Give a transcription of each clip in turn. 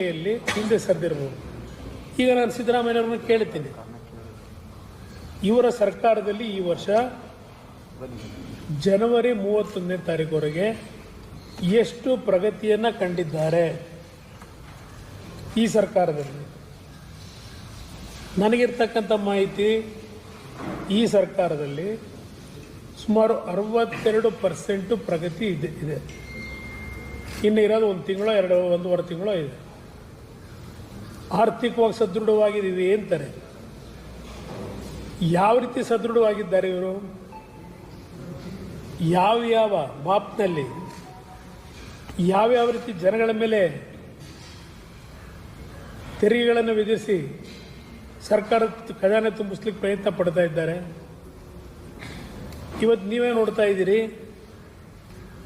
ಹಿಂದೆ ಸರಿದಿರಬಹುದು ಈಗ ನಾನು ಸಿದ್ದರಾಮಯ್ಯವ್ರನ್ನ ಕೇಳ್ತೀನಿ. ಇವರ ಸರ್ಕಾರದಲ್ಲಿ ಈ ವರ್ಷ ಜನವರಿ ಮೂವತ್ತೊಂದನೇ ತಾರೀಕುವರೆಗೆ ಎಷ್ಟು ಪ್ರಗತಿಯನ್ನ ಕಂಡಿದ್ದಾರೆ ಈ ಸರ್ಕಾರದಲ್ಲಿ? ನನಗಿರ್ತಕ್ಕಂಥ ಮಾಹಿತಿ, ಈ ಸರ್ಕಾರದಲ್ಲಿ ಸುಮಾರು ಅರವತ್ತೆರಡು ಪರ್ಸೆಂಟು ಪ್ರಗತಿ ಇದೆ ಇದೆ. ಇನ್ನು ಇರೋದು ಒಂದು ತಿಂಗಳು, ಎರಡು, ಒಂದೂವರೆ ತಿಂಗಳು ಇದೆ. ಆರ್ಥಿಕವಾಗಿ ಸದೃಢವಾಗಿದ್ದೀವಿ ಅಂತಾರೆ. ಯಾವ ರೀತಿ ಸದೃಢವಾಗಿದ್ದಾರೆ ಇವರು? ಯಾವ ಯಾವ ಮಾಪ್ನಲ್ಲಿ ಯಾವ್ಯಾವ ರೀತಿ ಜನಗಳ ಮೇಲೆ ತೆರಿಗೆಗಳನ್ನು ವಿಧಿಸಿ ಸರ್ಕಾರ ಖಜಾನೆ ತುಂಬಿಸ್ಲಿಕ್ಕೆ ಪ್ರಯತ್ನ ಪಡ್ತಾ ಇದ್ದಾರೆ. ಇವತ್ತು ನೀವೇ ನೋಡ್ತಾ ಇದ್ದೀರಿ,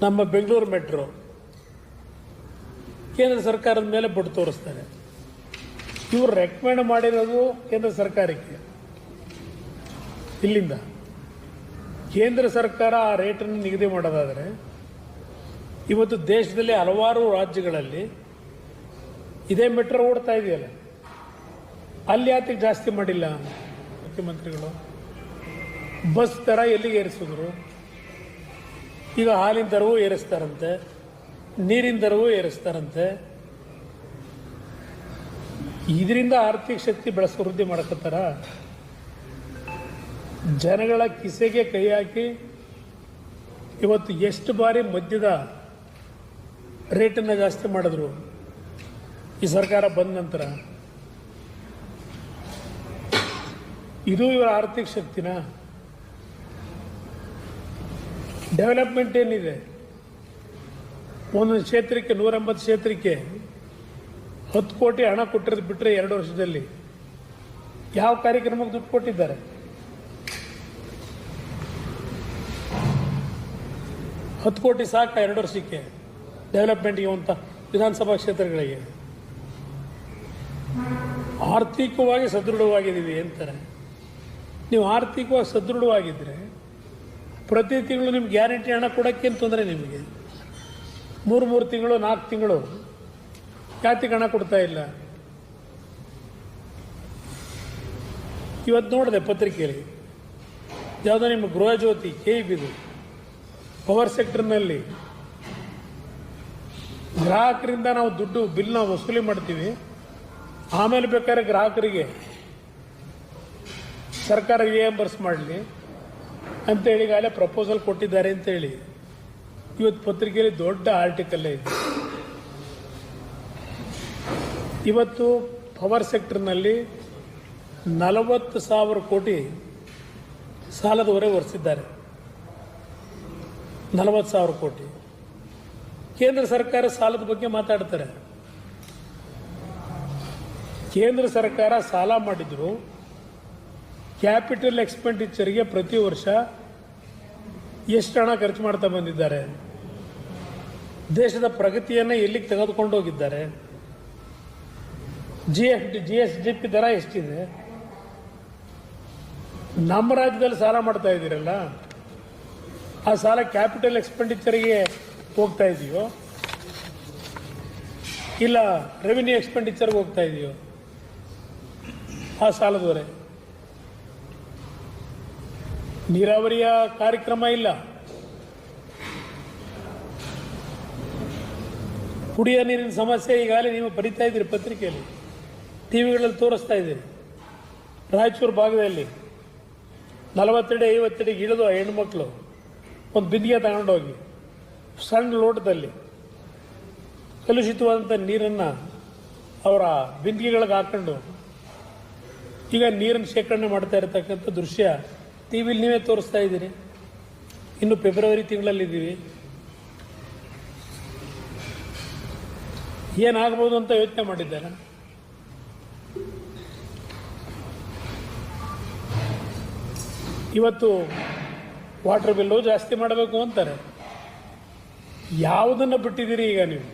ನಮ್ಮ ಬೆಂಗಳೂರು ಮೆಟ್ರೋ ಕೇಂದ್ರ ಸರ್ಕಾರದ ಮೇಲೆ ಬೊಟ್ಟು ತೋರಿಸ್ತಾರೆ. ಇವರು ರೆಕಮೆಂಡ್ ಮಾಡಿರೋದು ಕೇಂದ್ರ ಸರ್ಕಾರಕ್ಕೆ. ಇಲ್ಲಿಂದ. ಕೇಂದ್ರ ಸರ್ಕಾರ ಆ ರೇಟನ್ನು ನಿಗದಿ ಮಾಡೋದಾದರೆ, ಇವತ್ತು ದೇಶದಲ್ಲಿ ಹಲವಾರು ರಾಜ್ಯಗಳಲ್ಲಿ ಇದೇ ಮೆಟ್ರೋ ಓಡ್ತಾ ಇದೆಯಲ್ಲ? ಅಲ್ಲಿ ಯಾತಕ್ಕೆ ಜಾಸ್ತಿ ಮಾಡಿಲ್ಲ ಮುಖ್ಯಮಂತ್ರಿಗಳು? ಬಸ್ ದರ ಎಲ್ಲಿಗೆ ಏರಿಸಿದ್ರು? ಈಗ ಹಾಲಿನ ದರವೂ ಏರಿಸ್ತಾರಂತೆ, ನೀರಿನ ದರವೂ ಏರಿಸ್ತಾರಂತೆ. ಇದರಿಂದ ಆರ್ಥಿಕ ಶಕ್ತಿ ಬೆಳೆಸ ವೃದ್ಧಿ ಮಾಡಕತ್ತಾರ ಜನಗಳ ಕಿಸೆಗೆ ಕೈ ಹಾಕಿ ಇವತ್ತು ಎಷ್ಟು ಬಾರಿ ಮದ್ಯದ ರೇಟನ್ನು ಜಾಸ್ತಿ ಮಾಡಿದ್ರು ಈ ಸರ್ಕಾರ ಬಂದ ನಂತರ. ಇದು ಇವರ ಆರ್ಥಿಕ ಶಕ್ತಿನ. ಡೆವಲಪ್ಮೆಂಟ್ ಏನಿದೆ? ಒಂದೊಂದು ಕ್ಷೇತ್ರಕ್ಕೆ ನೂರ ಎಂಬತ್ತು ಕ್ಷೇತ್ರಕ್ಕೆ ಹತ್ತು ಕೋಟಿ ಹಣ ಕೊಟ್ಟಿರೋದು ಬಿಟ್ಟರೆ ಎರಡು ವರ್ಷದಲ್ಲಿ ಯಾವ ಕಾರ್ಯಕ್ರಮಕ್ಕೆ ದುಡ್ಡು ಕೊಟ್ಟಿದ್ದಾರೆ? ಹತ್ತು ಕೋಟಿ ಸಾಕ ಎರಡು ವರ್ಷಕ್ಕೆ ಡೆವಲಪ್ಮೆಂಟ್ಗೆ ಅಂತ ವಿಧಾನಸಭಾ ಕ್ಷೇತ್ರಗಳಿಗೆ. ಆರ್ಥಿಕವಾಗಿ ಸದೃಢವಾಗಿದ್ದೀವಿ ಅಂತಾರೆ. ನೀವು ಆರ್ಥಿಕವಾಗಿ ಸದೃಢವಾಗಿದ್ದರೆ ಪ್ರತಿ ತಿಂಗಳು ನಿಮ್ಗೆ ಗ್ಯಾರಂಟಿ ಹಣ ಕೊಡೋಕ್ಕೇನು ತೊಂದರೆ ನಿಮಗೆ? ಮೂರು ಮೂರು ತಿಂಗಳು, ನಾಲ್ಕು ತಿಂಗಳು ಯಾತಿಗೆ ಹಣ ಕೊಡ್ತಾ ಇಲ್ಲ. ಇವತ್ತು ನೋಡಿದೆ ಪತ್ರಿಕೆಯಲ್ಲಿ. ಯಾವುದೋ ನಿಮ್ಮ ಗೃಹ ಜ್ಯೋತಿ ಕೆ ಬಿದು ಪವರ್ ಸೆಕ್ಟರ್ನಲ್ಲಿ ಗ್ರಾಹಕರಿಂದ ನಾವು ದುಡ್ಡು ಬಿಲ್ನ ವಸೂಲಿ ಮಾಡ್ತೀವಿ. ಆಮೇಲೆ ಬೇಕಾದ್ರೆ ಗ್ರಾಹಕರಿಗೆ ಸರ್ಕಾರ ರಿಯಂಬರ್ಸ್ ಮಾಡಲಿ. ಅಂತೇಳಿ ಈಗಾಗಲೇ ಪ್ರಪೋಸಲ್ ಕೊಟ್ಟಿದ್ದಾರೆ ಅಂತೇಳಿ ಇವತ್ತು ಪತ್ರಿಕೆಯಲ್ಲಿ ದೊಡ್ಡ ಆರ್ಟಿಕಲ್ಲೇ ಇದೆ. ಇವತ್ತು ಪವರ್ ಸೆಕ್ಟರ್ನಲ್ಲಿ ನಲವತ್ತು ಸಾವಿರ ಕೋಟಿ ಸಾಲದ ಹೊರೆ ಹೊರಿಸಿದ್ದಾರೆ ನಲವತ್ತು ಸಾವಿರ ಕೋಟಿ. ಕೇಂದ್ರ ಸರ್ಕಾರ ಸಾಲದ ಬಗ್ಗೆ ಮಾತಾಡ್ತಾರೆ. ಕೇಂದ್ರ ಸರ್ಕಾರ ಸಾಲ ಮಾಡಿದ್ರು ಕ್ಯಾಪಿಟಲ್ ಎಕ್ಸ್ಪೆಂಡಿಚರ್ಗೆ ಪ್ರತಿ ವರ್ಷ ಎಷ್ಟು ಹಣ ಖರ್ಚು ಮಾಡ್ತಾ ಬಂದಿದ್ದಾರೆ. ದೇಶದ ಪ್ರಗತಿಯನ್ನು ಎಲ್ಲಿಗೆ ತೆಗೆದುಕೊಂಡು ಹೋಗಿದ್ದಾರೆ. G F D G S D P ದರ ಎಷ್ಟಿದೆ? ನಮ್ಮ ರಾಜ್ಯದಲ್ಲಿ ಸಾಲ ಮಾಡ್ತಾ ಇದ್ದೀರಲ್ಲ, ಆ ಸಾಲ ಕ್ಯಾಪಿಟಲ್ ಎಕ್ಸ್ಪೆಂಡಿಚರ್ಗೆ ಹೋಗ್ತಾ ಇದೆಯೋ? ಇಲ್ಲ ರೆವಿನ್ಯೂ ಎಕ್ಸ್ಪೆಂಡಿಚರ್ಗೆ ಹೋಗ್ತಾ ಇದೆಯೋ? ಆ ಸಾಲದವರೆ. ನೀರಾವರಿಯ ಕಾರ್ಯಕ್ರಮ ಇಲ್ಲ. ಕುಡಿಯ ನೀರಿನ ಸಮಸ್ಯೆ ಈಗಾಗಲೇ ನೀವು ಬರಿತಾ ಇದ್ದೀರಿ ಪತ್ರಿಕೆಯಲ್ಲಿ. ಟಿ ವಿಗಳಲ್ಲಿ ತೋರಿಸ್ತಾ ಇದ್ದೀನಿ. ರಾಯಚೂರು ಭಾಗದಲ್ಲಿ ನಲವತ್ತಡಿ ಐವತ್ತಡಿಗೆ ಇಳಿದು ಹೆಣ್ಮಕ್ಳು ಒಂದು ಬಿಂದಿಗೆ ತಗೊಂಡೋಗಿ ಸಣ್ಣ ಲೋಟದಲ್ಲಿ ಕಲುಷಿತವಾದಂಥ ನೀರನ್ನು ಅವರ ಬಿಂದಿಗೆಗಳಿಗೆ ಹಾಕೊಂಡು ಈಗ ನೀರನ್ನು ಶೇಖರಣೆ ಮಾಡ್ತಾ ಇರತಕ್ಕಂಥ ದೃಶ್ಯ ಟಿ ವಿಲಿ ನೀವೇ ತೋರಿಸ್ತಾ ಇದ್ದೀರಿ. ಇನ್ನು ಫೆಬ್ರವರಿ ತಿಂಗಳಲ್ಲಿದ್ದೀವಿ ಏನಾಗ್ಬೋದು ಅಂತ ಯೋಚನೆ ಮಾಡಿದ್ದಾರೆ? ಇವತ್ತು ವಾಟರ್ ಬಿಲ್ಲು ಜಾಸ್ತಿ ಮಾಡಬೇಕು ಅಂತಾರೆ. ಯಾವುದನ್ನು ಬಿಟ್ಟಿದ್ದೀರಿ ಈಗ ನೀವು?